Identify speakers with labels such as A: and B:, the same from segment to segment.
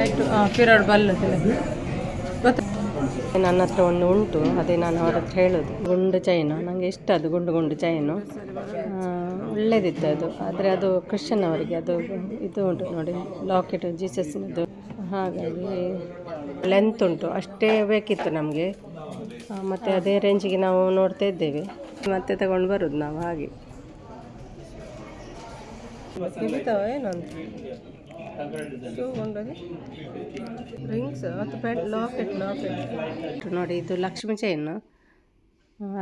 A: ಆಯಿತು ಪಿರಿಯಡ್ ಬಲ್ಲದಿಲ್ಲ ನನ್ನ ಹತ್ರ ಒಂದು ಉಂಟು, ಅದೇ ನಾನು ಅವ್ರ ಹತ್ರ ಹೇಳೋದು. ಗುಂಡು ಚೈನು ನನಗೆ ಇಷ್ಟ ಅದು ಗುಂಡು ಗುಂಡು ಚೈನು. ಒಳ್ಳೇದಿತ್ತು ಅದು. ಆದರೆ ಅದು ಕ್ರಿಶ್ಚನ್ ಅವರಿಗೆ, ಅದು ಇದು ಉಂಟು ನೋಡಿ ಲಾಕೆಟ್ ಜೀಸಸ್ನದು ಹಾಗಾಗಿ ಲೆಂತ್ ಉಂಟು, ಅಷ್ಟೇ ಬೇಕಿತ್ತು ನಮಗೆ. ಮತ್ತು ಅದೇ ರೇಂಜಿಗೆ ನಾವು ನೋಡ್ತಾ ಇದ್ದೇವೆ. ಮತ್ತೆ ತಗೊಂಡು ಬರೋದು ನಾವು ಹಾಗೆ. ಏನಂತ? ರಿಂಗ್ಸ್ ಮತ್ತು ಪ್ಯಾಂಟ್ ಲಾಕೆಟ್ ಲಾಕೆಟ್ ನೋಡಿ, ಇದು ಲಕ್ಷ್ಮಿ ಚೈನು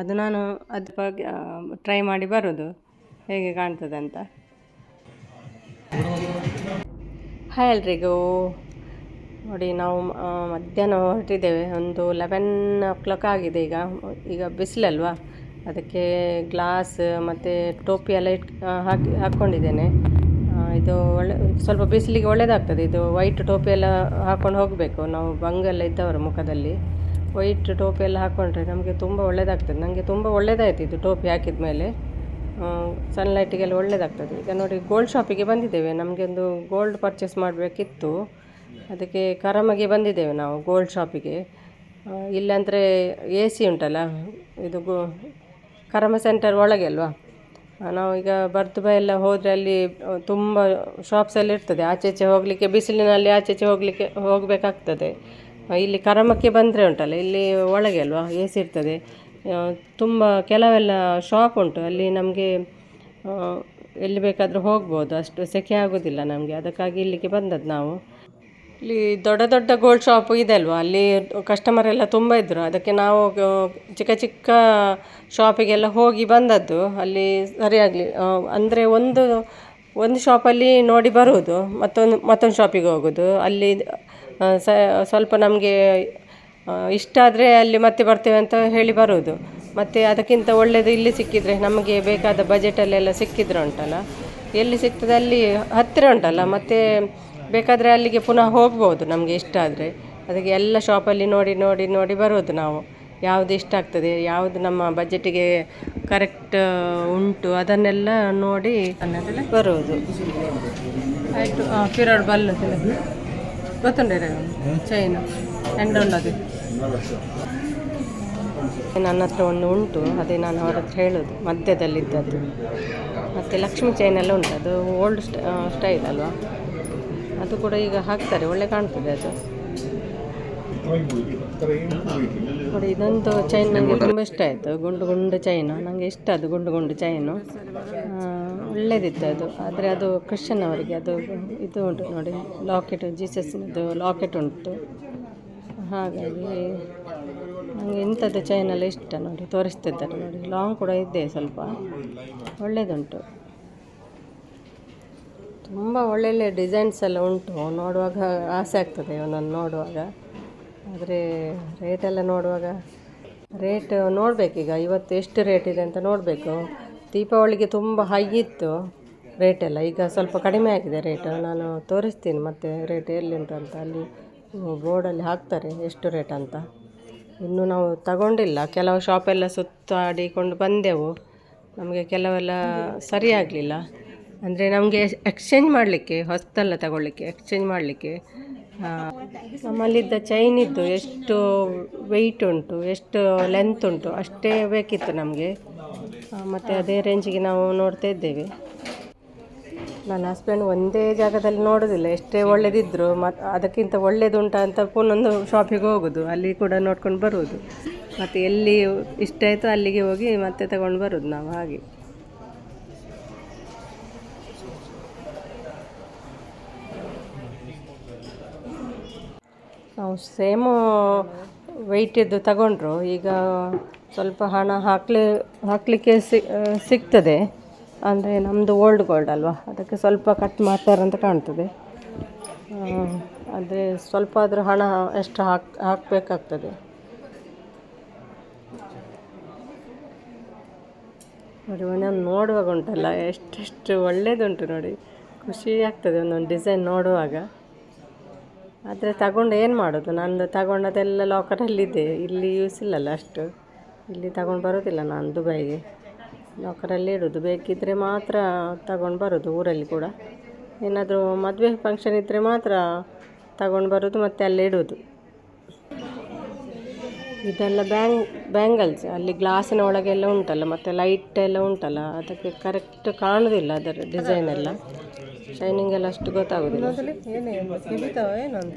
A: ಅದು ನಾನು ಅದ್ರ ಬಗ್ಗೆ ಟ್ರೈ ಮಾಡಿ ಬರೋದು. ಹೇಗೆ ಕಾಣ್ತದೆ ಅಂತ ಹಾಯ್ ಎಲ್ರಿಗೂ. ನೋಡಿ, ನಾವು ಮಧ್ಯಾಹ್ನ ಹೊರಟಿದ್ದೇವೆ. ಒಂದು ಲೆವೆನ್ ಓ ಕ್ಲಾಕ್ ಆಗಿದೆ ಈಗ. ಈಗ ಬಿಸಿಲಲ್ವಾ? ಅದಕ್ಕೆ ಗ್ಲಾಸ್ ಮತ್ತು ಟೋಪಿ ಎಲ್ಲ ಇಟ್ ಹಾಕಿ, ಹಾಕ್ಕೊಂಡಿದ್ದೇನೆ. ಇದು ಒಳ್ಳೆ, ಸ್ವಲ್ಪ ಬಿಸಿಲಿಗೆ ಒಳ್ಳೆಯದಾಗ್ತದೆ ಇದು ವೈಟ್ ಟೋಪಿ ಎಲ್ಲ ಹಾಕ್ಕೊಂಡು ಹೋಗಬೇಕು. ನಾವು ಬಂಗೆಲ್ಲ ಇದ್ದವರು ಮುಖದಲ್ಲಿ. ವೈಟ್ ಟೋಪಿ ಎಲ್ಲ ಹಾಕ್ಕೊಂಡ್ರೆ ನಮಗೆ ತುಂಬ ಒಳ್ಳೆಯದಾಗ್ತದೆ ನನಗೆ ತುಂಬ ಒಳ್ಳೆಯದಾಯ್ತು ಇದು ಟೋಪಿ ಹಾಕಿದ ಮೇಲೆ. ಸನ್ಲೈಟಿಗೆಲ್ಲ ಒಳ್ಳೆಯದಾಗ್ತದೆ ಈಗ ನೋಡಿ ಗೋಲ್ಡ್ ಶಾಪಿಗೆ ಬಂದಿದ್ದೇವೆ. ನಮಗೆ ಒಂದು ಗೋಲ್ಡ್ ಪರ್ಚೇಸ್ ಮಾಡಬೇಕಿತ್ತು. ಅದಕ್ಕೆ ಕರಮಗೆ ಬಂದಿದ್ದೇವೆ ನಾವು ಗೋಲ್ಡ್ ಶಾಪಿಗೆ ಇಲ್ಲಾಂದರೆ ಎ ಸಿ ಉಂಟಲ್ಲ, ಇದು ಗೋ, ಕರಮ ಸೆಂಟರ್ ಒಳಗೆ ಅಲ್ವಾ? ನಾವು ಈಗ ಬರ್ದುಬಾ ಎಲ್ಲ ಹೋದರೆ ಅಲ್ಲಿ ತುಂಬ ಶಾಪ್ಸ್ ಎಲ್ಲ ಇರ್ತದೆ. ಆಚೆಚೆ ಹೋಗಲಿಕ್ಕೆ, ಬಿಸಿಲಿನಲ್ಲಿ ಆಚೆಚೆ ಹೋಗಲಿಕ್ಕೆ, ಹೋಗಬೇಕಾಗ್ತದೆ. ಇಲ್ಲಿ ಕರಮಕ್ಕೆ ಬಂದರೆ ಉಂಟಲ್ಲ, ಇಲ್ಲಿ ಒಳಗೆ ಅಲ್ವಾ ಎ ಸಿ ಇರ್ತದೆ ತುಂಬ ಕೆಲವೆಲ್ಲ ಶಾಪ್ ಉಂಟು. ಅಲ್ಲಿ ನಮಗೆ ಎಲ್ಲಿ ಬೇಕಾದರೂ ಹೋಗ್ಬೋದು. ಅಷ್ಟು ಸೆಖೆ ಆಗೋದಿಲ್ಲ ನಮಗೆ. ಅದಕ್ಕಾಗಿ ಇಲ್ಲಿಗೆ ಬಂದದ್ದು ನಾವು. ಇಲ್ಲಿ ದೊಡ್ಡ ದೊಡ್ಡ ಗೋಲ್ಡ್ ಶಾಪ್ ಇದೆ ಅಲ್ವಾ? ಅಲ್ಲಿ ಕಸ್ಟಮರ್ ಎಲ್ಲ ತುಂಬ ಇದ್ದರು ಅದಕ್ಕೆ ನಾವು ಚಿಕ್ಕ ಚಿಕ್ಕ ಶಾಪಿಗೆಲ್ಲ ಹೋಗಿ ಬಂದದ್ದು. ಅಲ್ಲಿ ಸರಿಯಾಗಲಿ ಅಂದರೆ ಒಂದು ಒಂದು ಶಾಪಲ್ಲಿ ನೋಡಿ ಬರುವುದು. ಮತ್ತೊಂದು ಮತ್ತೊಂದು ಶಾಪಿಗೆ ಹೋಗೋದು ಅಲ್ಲಿ ಸ್ವಲ್ಪ ನಮಗೆ ಇಷ್ಟ ಆದರೆ ಅಲ್ಲಿ ಮತ್ತೆ ಬರ್ತೇವೆ ಅಂತ ಹೇಳಿ ಬರುವುದು. ಮತ್ತು ಅದಕ್ಕಿಂತ ಒಳ್ಳೆಯದು ಇಲ್ಲಿ ಸಿಕ್ಕಿದರೆ ನಮಗೆ ಬೇಕಾದ ಬಜೆಟಲ್ಲೆಲ್ಲ ಸಿಕ್ಕಿದ್ರೆ ಉಂಟಲ್ಲ? ಎಲ್ಲಿ ಸಿಗ್ತದೆ ಅಲ್ಲಿ ಹತ್ತಿರ ಉಂಟಲ್ಲ? ಮತ್ತು ಬೇಕಾದರೆ ಅಲ್ಲಿಗೆ ಪುನಃ ಹೋಗ್ಬೋದು ನಮಗೆ ಇಷ್ಟ ಆದರೆ. ಅದಕ್ಕೆ ಎಲ್ಲ ಶಾಪಲ್ಲಿ ನೋಡಿ ನೋಡಿ ನೋಡಿ ಬರೋದು ನಾವು. ಯಾವುದು ಇಷ್ಟ ಆಗ್ತದೆ, ಯಾವುದು ನಮ್ಮ ಬಜೆಟಿಗೆ ಕರೆಕ್ಟ್ ಉಂಟು ಅದನ್ನೆಲ್ಲ ನೋಡಿ ಬರೋದು. ಆಯಿತು ಪಿರಿಯಡ್ ಬಲ್ಲದಿಲ್ಲ ಚೈನ್ ಚೈನು ಅದು ನನ್ನ ಹತ್ರ ಒಂದು ಉಂಟು, ಅದೇ ನಾನು ಅವ್ರ ಹತ್ರ ಹೇಳೋದು, ಮಧ್ಯದಲ್ಲಿದ್ದದ್ದು. ಮತ್ತು ಲಕ್ಷ್ಮಿ ಚೈನ್ ಎಲ್ಲ ಉಂಟು, ಅದು ಓಲ್ಡ್ ಸ್ಟೈಲ್ ಅಲ್ವಾ? ಅದು ಕೂಡ ಈಗ ಹಾಕ್ತಾರೆ, ಒಳ್ಳೆ ಕಾಣ್ತದೆ ಅದು. ನೋಡಿ ಇದೊಂದು ಚೈನ್ ನನಗೆ ತುಂಬ ಇಷ್ಟ ಆಯಿತು, ಗುಂಡು ಗುಂಡು ಚೈನು ನನಗೆ ಇಷ್ಟ ಅದು ಗುಂಡು ಗುಂಡು ಚೈನು ಒಳ್ಳೇದಿತ್ತು ಅದು. ಆದರೆ ಅದು ಕ್ರಿಶ್ಚನ್ ಅವರಿಗೆ, ಅದು ಇದು ಉಂಟು ನೋಡಿ ಲಾಕೆಟ್ ಜೀಸಸ್ನದ್ದು ಲಾಕೆಟ್ ಉಂಟು. ಹಾಗಾಗಿ ನನಗೆ ಇಂಥದ್ದು ಚೈನೆಲ್ಲ ಇಷ್ಟ ನೋಡಿ, ತೋರಿಸ್ತಿದ್ದಾರೆ ನೋಡಿ. ಲಾಂಗ್ ಕೂಡ ಇದೆ ಸ್ವಲ್ಪ. ಒಳ್ಳೆಯದುಂಟು ತುಂಬ ಒಳ್ಳೊಳ್ಳೆ ಡಿಸೈನ್ಸ್ ಎಲ್ಲ ಉಂಟು. ನೋಡುವಾಗ ಆಸೆ ಆಗ್ತದೆ ಒಂದೊಂದು ನೋಡುವಾಗ. ಆದರೆ ರೇಟೆಲ್ಲ ನೋಡುವಾಗ ರೇಟ್ ನೋಡಬೇಕೀಗ ಇವತ್ತು ಎಷ್ಟು ರೇಟ್ ಇದೆ ಅಂತ ನೋಡಬೇಕು. ದೀಪಾವಳಿಗೆ ತುಂಬ ಹೈ ಇತ್ತು ರೇಟೆಲ್ಲ ಈಗ ಸ್ವಲ್ಪ ಕಡಿಮೆ ಆಗಿದೆ ರೇಟ್ ನಾನು ತೋರಿಸ್ತೀನಿ ಮತ್ತೆ ರೇಟ್ ಎಲ್ಲಿಂಟು ಅಂತ. ಅಲ್ಲಿ ಬೋರ್ಡಲ್ಲಿ ಹಾಕ್ತಾರೆ ಎಷ್ಟು ರೇಟ್ ಅಂತ. ಇನ್ನೂ ನಾವು ತಗೊಂಡಿಲ್ಲ. ಕೆಲವು ಶಾಪೆಲ್ಲ ಸುತ್ತಾಡಿಕೊಂಡು ಬಂದೆವು. ನಮಗೆ ಕೆಲವೆಲ್ಲ ಸರಿ ಆಗಲಿಲ್ಲ. ಅಂದರೆ ನಮಗೆ ಎಕ್ಸ್ಚೇಂಜ್ ಮಾಡಲಿಕ್ಕೆ ಹೊಸ್ತಲ್ಲ ತಗೊಳ್ಳಿಕ್ಕೆ ಎಕ್ಸ್ಚೇಂಜ್ ಮಾಡಲಿಕ್ಕೆ ನಮ್ಮಲ್ಲಿದ್ದ ಚೈನಿದ್ದು ಎಷ್ಟು ವೆಯ್ಟ್ ಉಂಟು, ಎಷ್ಟು ಲೆಂತ್ ಉಂಟು, ಅಷ್ಟೇ ಬೇಕಿತ್ತು ನಮಗೆ. ಮತ್ತು ಅದೇ ರೇಂಜಿಗೆ ನಾವು ನೋಡ್ತಾ ಇದ್ದೇವೆ. ನನ್ನ ಹಸ್ಬೆಂಡ್ ಒಂದೇ ಜಾಗದಲ್ಲಿ ನೋಡೋದಿಲ್ಲ, ಎಷ್ಟೇ ಒಳ್ಳೆದಿದ್ರು ಮತ್ತು ಅದಕ್ಕಿಂತ ಒಳ್ಳೇದುಂಟ ಅಂತ ಪುನೊಂದು ಶಾಪಿಗೆ ಹೋಗೋದು, ಅಲ್ಲಿ ಕೂಡ ನೋಡ್ಕೊಂಡು ಬರುವುದು. ಮತ್ತು ಎಲ್ಲಿ ಇಷ್ಟ ಆಯಿತು ಅಲ್ಲಿಗೆ ಹೋಗಿ ಮತ್ತೆ ತಗೊಂಡು ಬರೋದು ನಾವು ಹಾಗೆ. ನಾವು ಸೇಮು ವೆಯ್ಟಿದ್ದು ತಗೊಂಡ್ರು, ಈಗ ಸ್ವಲ್ಪ ಹಣ ಹಾಕ್ಲಿ, ಹಾಕಲಿಕ್ಕೆ ಸಿಗ್ತದೆ. ಅಂದರೆ ನಮ್ಮದು ಓಲ್ಡ್ ಗೋಲ್ಡ್ ಅಲ್ವಾ, ಅದಕ್ಕೆ ಸ್ವಲ್ಪ ಕಟ್ ಮಾಡ್ತಾರೆ ಅಂತ ಕಾಣ್ತದೆ. ಅಂದರೆ ಸ್ವಲ್ಪ ಆದರೂ ಹಣ ಎಷ್ಟು ಹಾಕಿ, ಹಾಕಬೇಕಾಗ್ತದೆ. ನೋಡಿ, ಒಂದೊಂದು ನೋಡುವಾಗ ಉಂಟಲ್ಲ ಎಷ್ಟೆಷ್ಟು ಒಳ್ಳೆಯದುಂಟು ನೋಡಿ. ಖುಷಿ ಆಗ್ತದೆ ಒಂದೊಂದು ಡಿಸೈನ್ ನೋಡುವಾಗ. ಆದರೆ ತಗೊಂಡು ಏನು ಮಾಡೋದು? ನಂದು ತಗೊಂಡದೆಲ್ಲ ಲಾಕರಲ್ಲಿದೆ ಇಲ್ಲಿ ಯೂಸ್ ಇಲ್ಲಲ್ಲ ಅಷ್ಟು. ಇಲ್ಲಿ ತಗೊಂಡು ಬರೋದಿಲ್ಲ ನಾನು ದುಬೈಗೆ. ಲಾಕರಲ್ಲಿ ಇಡೋದು. ಬೇಕಿದ್ದರೆ ಮಾತ್ರ ತಗೊಂಡು ಬರೋದು ಊರಲ್ಲಿ ಕೂಡ. ಏನಾದರೂ ಮದುವೆ ಫಂಕ್ಷನ್ ಇದ್ದರೆ ಮಾತ್ರ ತಗೊಂಡು ಬರೋದು ಮತ್ತು ಅಲ್ಲೇ ಇಡೋದು. ಇದೆಲ್ಲ ಬ್ಯಾಂಗ್, ಬ್ಯಾಂಗಲ್ಸ್. ಅಲ್ಲಿ ಗ್ಲಾಸಿನ ಒಳಗೆಲ್ಲ ಉಂಟಲ್ಲ, ಮತ್ತು ಲೈಟ್ ಎಲ್ಲ ಉಂಟಲ್ಲ. ಅದಕ್ಕೆ ಕರೆಕ್ಟ್ ಕಾಣೋದಿಲ್ಲ ಅದರ ಡಿಸೈನ್ ಎಲ್ಲ. ಶೈನಿಂಗ್ ಎಲ್ಲ ಅಷ್ಟು ಗೊತ್ತಾಗೋದಿಲ್ಲ. ಏನೇ ಏನಂತ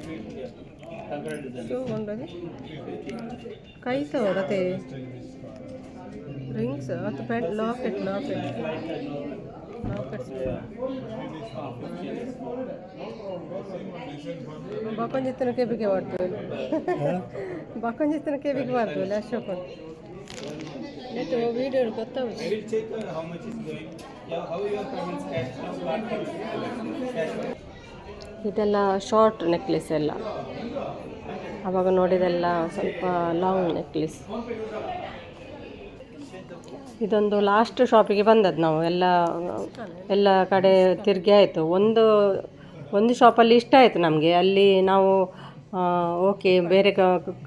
A: ಕೈತವ ರತೆ ರಿಂಗ್ಸ್ ಮತ್ತು ಪ್ಯಾಂಟ್ ಲಾಕೆಟ್ ಲಾಕೆಟ್ ಲಾಕೆಟ್ಸ್ ಬಕೊಂಜಿತ್ತನ ಕೆಬಿಗೆ ಮಾಡ್ತೀವಿ. ಬಕೊಂಜಿತ್ತನ ಕೆಬಿಗೆ ಮಾಡ್ತೀವಿ ಅಶೋಕ್ ವಿಡಿಯೋ ಗೊತ್ತಾಗುತ್ತೆ ಇದೆಲ್ಲ ಶಾರ್ಟ್ ನೆಕ್ಲೆಸ್ ಎಲ್ಲ. ಆವಾಗ ನೋಡಿದೆಲ್ಲ ಸ್ವಲ್ಪ ಲಾಂಗ್ ನೆಕ್ಲೆಸ್ ಇದೊಂದು ಲಾಸ್ಟ್ ಶಾಪಿಗೆ ಬಂದದ್ದು ನಾವು. ಎಲ್ಲ ಎಲ್ಲ ಕಡೆ ತಿರುಗಿ ಆಯಿತು. ಒಂದು ಒಂದು ಶಾಪಲ್ಲಿ ಇಷ್ಟ ಆಯಿತು ನಮಗೆ. ಅಲ್ಲಿ ನಾವು ಓಕೆ ಬೇರೆ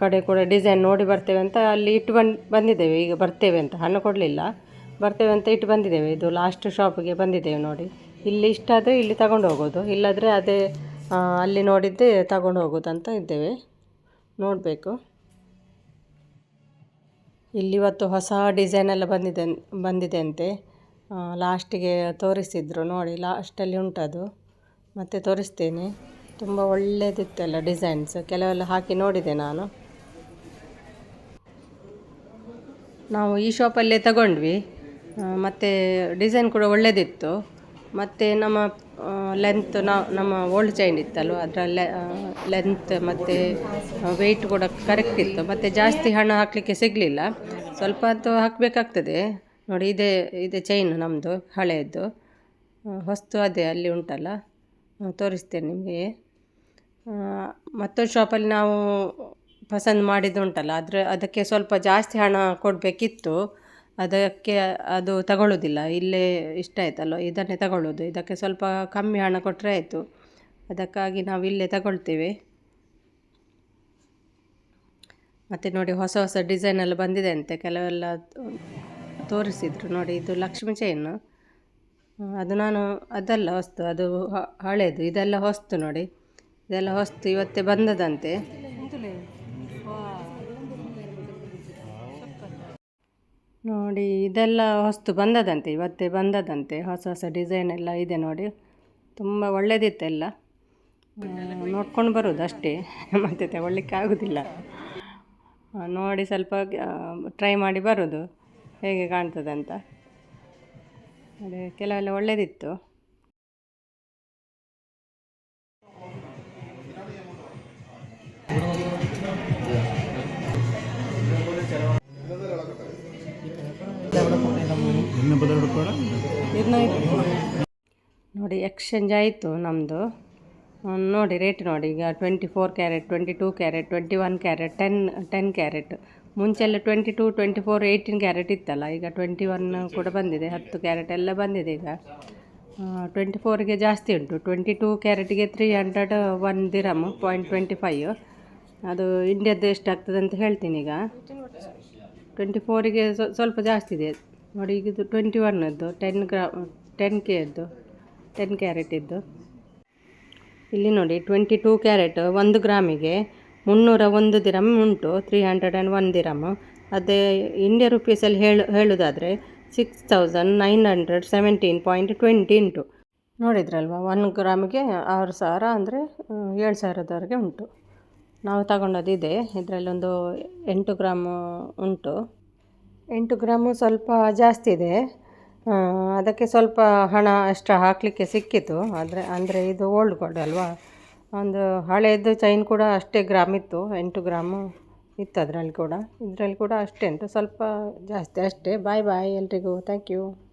A: ಕಡೆ ಕೂಡ ಡಿಸೈನ್ ನೋಡಿ ಬರ್ತೇವೆ ಅಂತ ಅಲ್ಲಿ ಇಟ್ಟು ಬಂದು, ಬಂದಿದ್ದೇವೆ. ಈಗ ಬರ್ತೇವೆ ಅಂತ. ಹಣ ಕೊಡಲಿಲ್ಲ. ಬರ್ತೇವೆ ಅಂತ ಇಟ್ಟು ಬಂದಿದ್ದೇವೆ. ಇದು ಲಾಸ್ಟ್ ಶಾಪಿಗೆ ಬಂದಿದ್ದೇವೆ ನೋಡಿ. ಇಲ್ಲಿ ಇಷ್ಟ ಆದರೆ ಇಲ್ಲಿ ತಗೊಂಡು ಹೋಗೋದು. ಇಲ್ಲಾದರೆ ಅದೇ ಅಲ್ಲಿ ನೋಡಿದ್ದೆ ತಗೊಂಡು ಹೋಗೋದು ಅಂತ ಇದ್ದೇವೆ. ನೋಡಬೇಕು. ಇಲ್ಲಿ ಇವತ್ತು ಹೊಸ ಡಿಸೈನ್ ಎಲ್ಲ ಬಂದಿದೆ ಬಂದಿದೆ ಅಂತೆ. ಲಾಸ್ಟಿಗೆ ತೋರಿಸಿದ್ರು ನೋಡಿ. ಲಾಸ್ಟಲ್ಲಿ ಉಂಟದು. ಮತ್ತೆ ತೋರಿಸ್ತೇನೆ. ತುಂಬ ಒಳ್ಳೆಯದಿತ್ತಲ್ಲ ಡಿಸೈನ್ಸ್ ಕೆಲವೆಲ್ಲ ಹಾಕಿ ನೋಡಿದೆ ನಾನು. ನಾವು ಈ ಶಾಪಲ್ಲೇ ತಗೊಂಡ್ವಿ. ಮತ್ತು ಡಿಸೈನ್ ಕೂಡ ಒಳ್ಳೆಯದಿತ್ತು ಮತ್ತು ನಮ್ಮ ಲೆಂತ್ ನಾವು ನಮ್ಮ ಓಲ್ಡ್ ಚೈನ್ ಇತ್ತಲ್ವ, ಅದರ ಲೆಂತ್ ಮತ್ತು ವೆಯ್ಟ್ ಕೂಡ ಕರೆಕ್ಟ್ ಇತ್ತು. ಮತ್ತು ಜಾಸ್ತಿ ಹಣ ಹಾಕಲಿಕ್ಕೆ ಸಿಗಲಿಲ್ಲ. ಸ್ವಲ್ಪ ಅಂತೂ ಹಾಕಬೇಕಾಗ್ತದೆ. ನೋಡಿ, ಇದೇ ಇದೇ ಚೈನ್ ನಮ್ಮದು ಹಳೆಯದ್ದು ಹೊಸ್ತು ಅದೇ, ಅಲ್ಲಿ ಉಂಟಲ್ಲ. ತೋರಿಸ್ತೇನೆ ನಿಮಗೆ. ಮತ್ತೊಂದು ಶಾಪಲ್ಲಿ ನಾವು ಪಸಂದ್ ಮಾಡಿದ್ದು ಉಂಟಲ್ಲ ಆದರೆ ಅದಕ್ಕೆ ಸ್ವಲ್ಪ ಜಾಸ್ತಿ ಹಣ ಕೊಡಬೇಕಿತ್ತು. ಅದಕ್ಕೆ ಅದು ತಗೊಳ್ಳೋದಿಲ್ಲ ಇಲ್ಲೇ ಇಷ್ಟ ಆಯ್ತಲ್ಲ ಇದನ್ನೇ ತಗೊಳ್ಳೋದು ಇದಕ್ಕೆ ಸ್ವಲ್ಪ ಕಮ್ಮಿ ಹಣ ಕೊಟ್ಟರೆ ಆಯಿತು. ಅದಕ್ಕಾಗಿ ನಾವು ಇಲ್ಲೇ ತಗೊಳ್ತೇವೆ. ಮತ್ತು ನೋಡಿ, ಹೊಸ ಹೊಸ ಡಿಸೈನ್ ಎಲ್ಲ ಬಂದಿದೆ ಅಂತೆ. ಕೆಲವೆಲ್ಲ ತೋರಿಸಿದ್ರು. ನೋಡಿ, ಇದು ಲಕ್ಷ್ಮಿ ಚೈನು ಅದು ನಾನು, ಅದಲ್ಲ ಹೊಸ್ತು. ಅದು ಹಳೇದು. ಇದೆಲ್ಲ ಹೊಸ್ತು ನೋಡಿ. ಇದೆಲ್ಲ ಹೊಸ್ತು ಇವತ್ತೇ ಬಂದದಂತೆ. ನೋಡಿ, ಇದೆಲ್ಲ ಹೊಸ್ತು ಬಂದದಂತೆ, ಇವತ್ತೇ ಬಂದದಂತೆ. ಹೊಸ ಹೊಸ ಡಿಸೈನ್ ಎಲ್ಲ ಇದೆ ನೋಡಿ. ತುಂಬ ಒಳ್ಳೆಯದಿತ್ತೆಲ್ಲ ನೋಡ್ಕೊಂಡು ಬರೋದು ಅಷ್ಟೇ. ಮತ್ತೆ ತಗೊಳ್ಳಿಕ್ಕೆ ಆಗೋದಿಲ್ಲ. ನೋಡಿ ಸ್ವಲ್ಪ ಟ್ರೈ ಮಾಡಿ ಬರೋದು ಹೇಗೆ ಕಾಣ್ತದಂತ. ಅದೇ ಕೆಲವೆಲ್ಲ ಒಳ್ಳೆದಿತ್ತು. ಎಕ್ಸ್ಚೇಂಜ್ ಆಯಿತು ನಮ್ಮದು ನೋಡಿ ರೇಟ್ ನೋಡಿ. ಈಗ twenty four carat twenty two carat twenty one carat ten ten carat ಮುಂಚೆಲ್ಲ twenty two twenty four eighteen carat ಇತ್ತಲ್ಲ, ಈಗ ಟ್ವೆಂಟಿ ಒನ್ ಕೂಡ ಬಂದಿದೆ, ಹತ್ತು ಕ್ಯಾರೆಟ್ ಎಲ್ಲ ಬಂದಿದೆ ಈಗ. ಟ್ವೆಂಟಿ ಫೋರಿಗೆ ಜಾಸ್ತಿ ಉಂಟು. Twenty two ಕ್ಯಾರೆಟಿಗೆ three hundred one dirham point twenty five ಅದು ಇಂಡಿಯಾದ್ದು ಎಷ್ಟಾಗ್ತದೆ ಅಂತ ಹೇಳ್ತೀನಿ ಈಗ. ಟ್ವೆಂಟಿ ಫೋರಿಗೆ ಸ್ವಲ್ಪ ಜಾಸ್ತಿ ಇದೆ. ನೋಡಿ, ಈಗ ಟ್ವೆಂಟಿ ಒನ್ನದ್ದು ಟೆನ್ ಗ್ರಾ ಟೆನ್ ಕೆ ಇದ್ದು ಟೆನ್ ಕ್ಯಾರೆಟಿದ್ದು ಇಲ್ಲಿ ನೋಡಿ ಟ್ವೆಂಟಿ ಟೂ ಕ್ಯಾರೆಟ್ ಒಂದು ಗ್ರಾಮಿಗೆ ಮುನ್ನೂರ ಒಂದು ದಿರಮ್ ಉಂಟು three hundred and one dirham ಅದೇ ಇಂಡಿಯಾ ರುಪೀಸಲ್ಲಿ ಹೇಳು, ಹೇಳೋದಾದರೆ six thousand nine hundred seventeen point twenty ಉಂಟು. ನೋಡಿದ್ರಲ್ವ ಒನ್ ಗ್ರಾಮಿಗೆ ಆರು ಸಾವಿರ ಅಂದರೆ ಏಳು ಸಾವಿರದವರೆಗೆ ಉಂಟು. ನಾವು ತಗೊಂಡದ್ದು ಇದೆ, ಇದರಲ್ಲಿ ಒಂದು ಎಂಟು ಗ್ರಾಮು ಉಂಟು. ಎಂಟು ಗ್ರಾಮು ಸ್ವಲ್ಪ ಜಾಸ್ತಿ ಇದೆ. ಅದಕ್ಕೆ ಸ್ವಲ್ಪ ಹಣ ಅಷ್ಟು ಹಾಕಲಿಕ್ಕೆ ಸಿಕ್ಕಿತು. ಆದರೆ, ಅಂದರೆ ಇದು ಓಲ್ಡ್ ಗೋಲ್ಡ್ ಅಲ್ವಾ? ಒಂದು ಹಳೆಯದು ಚೈನ್ ಕೂಡ ಅಷ್ಟೇ ಗ್ರಾಮ್ ಇತ್ತು, ಎಂಟು ಗ್ರಾಮು ಇತ್ತು ಅದರಲ್ಲಿ ಕೂಡ. ಇದರಲ್ಲಿ ಕೂಡ ಅಷ್ಟೇ ಉಂಟು ಸ್ವಲ್ಪ ಜಾಸ್ತಿ ಅಷ್ಟೇ. ಬಾಯ್ ಬಾಯ್ ಎಲ್ರಿಗೂ. Thank you